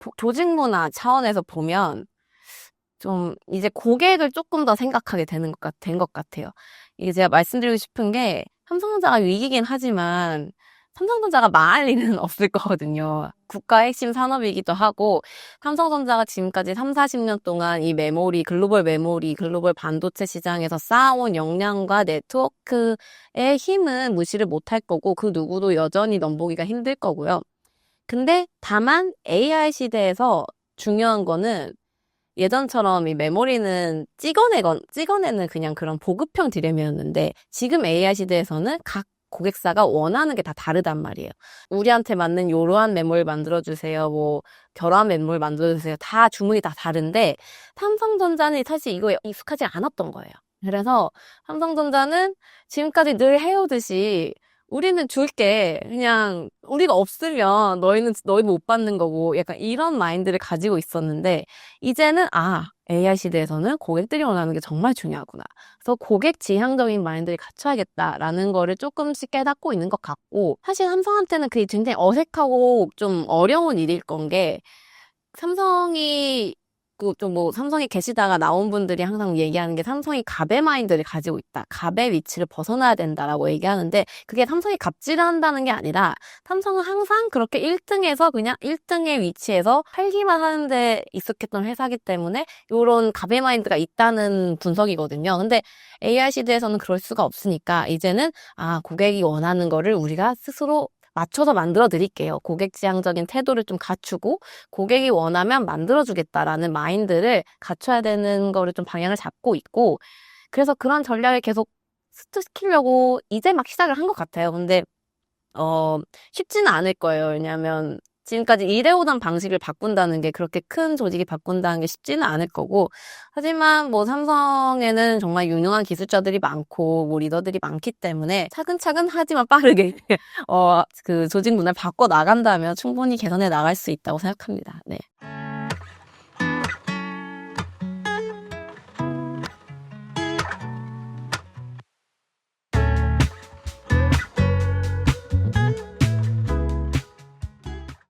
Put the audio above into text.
보- 조직 문화 차원에서 보면 좀 이제 고객을 조금 더 생각하게 되는 것, 같, 된것 같아요. 이게 제가 말씀드리고 싶은 게 삼성전자가 위기긴 하지만 삼성전자가 망할 일은 없을 거거든요. 국가 핵심 산업이기도 하고 삼성전자가 지금까지 3, 40년 동안 이 메모리, 글로벌 메모리, 글로벌 반도체 시장에서 쌓아온 역량과 네트워크의 힘은 무시를 못할 거고 그 누구도 여전히 넘보기가 힘들 거고요. 근데 다만 AI 시대에서 중요한 거는 예전처럼 이 메모리는 찍어내건, 찍어내는 그냥 그런 보급형 디램이었는데 지금 AI 시대에서는 각 고객사가 원하는 게 다 다르단 말이에요. 우리한테 맞는 요러한 메모를 만들어주세요. 뭐, 결합 메모를 만들어주세요. 다 주문이 다 다른데, 삼성전자는 사실 이거에 익숙하지 않았던 거예요. 그래서 삼성전자는 지금까지 늘 해오듯이 우리는 줄게. 그냥 우리가 없으면 너희는 너희 못 받는 거고 약간 이런 마인드를 가지고 있었는데 이제는 아, AI 시대에서는 고객들이 원하는 게 정말 중요하구나. 그래서 고객 지향적인 마인드를 갖춰야겠다라는 거를 조금씩 깨닫고 있는 것 같고 사실 삼성한테는 그게 굉장히 어색하고 좀 어려운 일일 건 게 삼성이 그좀뭐 삼성에 계시다가 나온 분들이 항상 얘기하는 게 삼성이 갑의 마인드를 가지고 있다. 갑의 위치를 벗어나야 된다라고 얘기하는데 그게 삼성이 갑질한다는 게 아니라 삼성은 항상 그렇게 1등에서 그냥 1등의 위치에서 팔기만 하는데 익숙했던 회사기 때문에 이런 갑의 마인드가 있다는 분석이거든요. 근데 AI 시대에서는 그럴 수가 없으니까 이제는 아 고객이 원하는 거를 우리가 스스로 맞춰서 만들어 드릴게요. 고객 지향적인 태도를 좀 갖추고 고객이 원하면 만들어 주겠다라는 마인드를 갖춰야 되는 거를 좀 방향을 잡고 있고, 그래서 그런 전략을 계속 스트시키려고 이제 막 시작을 한 것 같아요. 근데, 어, 쉽지는 않을 거예요. 왜냐하면 지금까지 일해오던 방식을 바꾼다는 게 그렇게 큰 조직이 바꾼다는 게 쉽지는 않을 거고, 하지만 뭐 삼성에는 정말 유능한 기술자들이 많고, 뭐 리더들이 많기 때문에 차근차근 하지만 빠르게, 어, 그 조직 문화를 바꿔 나간다면 충분히 개선해 나갈 수 있다고 생각합니다. 네.